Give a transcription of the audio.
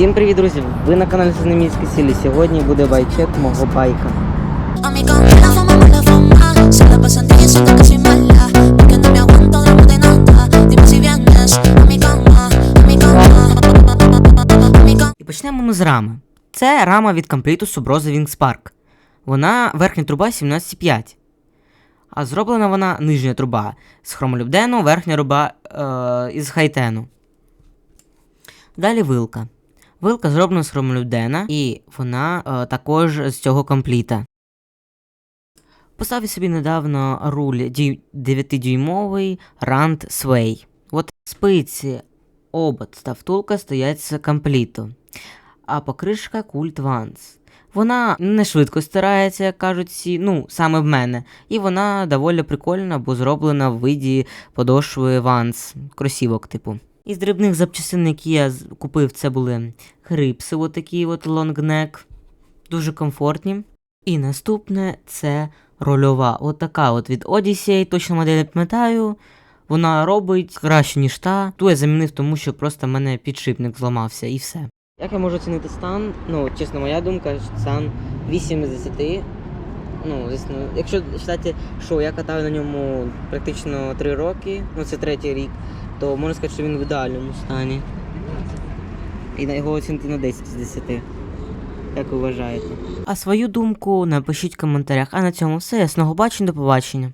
Всім привіт, друзі! Ви на каналі Синеміські Сілі. Сьогодні буде байчек мого байка. І почнемо ми з рами. Це рама від компліту Subroza Wings Park. Вона верхня труба 17,5. А зроблена вона нижня труба з хромолюбдену, верхня труба е, із хайтену. Далі вилка. Вилка зроблена з хромолюбдена, і вона е, також з цього компліта. Поставив собі недавно руль 9-дюймовий Rand Sway. От спиці, обод та втулка стоять з компліту. А покришка Cult Vans. Вона не швидко стирається, як кажуть всі, ну, саме в мене. І вона доволі прикольна, бо зроблена в виді подошви Vans, кросівок, типу. Із дрібних запчастин, які я купив, це були хрипси, отакі от лонгнек, дуже комфортні. І наступне це рольова. Отака от від Odyssey, точно модель не пам'ятаю. Вона робить краще, ніж та. Ту я замінив, тому що просто в мене підшипник зламався і все. Як я можу оцінити стан? Ну, чесно, моя думка, стан 8 з 10. Ну, звісно, якщо вважати, що я катаю на ньому практично 3 роки, ну це третій рік, то можна сказати, що він в ідеальному стані. І на його оцінки на 10 з 10. Як ви вважаєте? А свою думку напишіть в коментарях. А на цьому все. Ясного бачення, до побачення.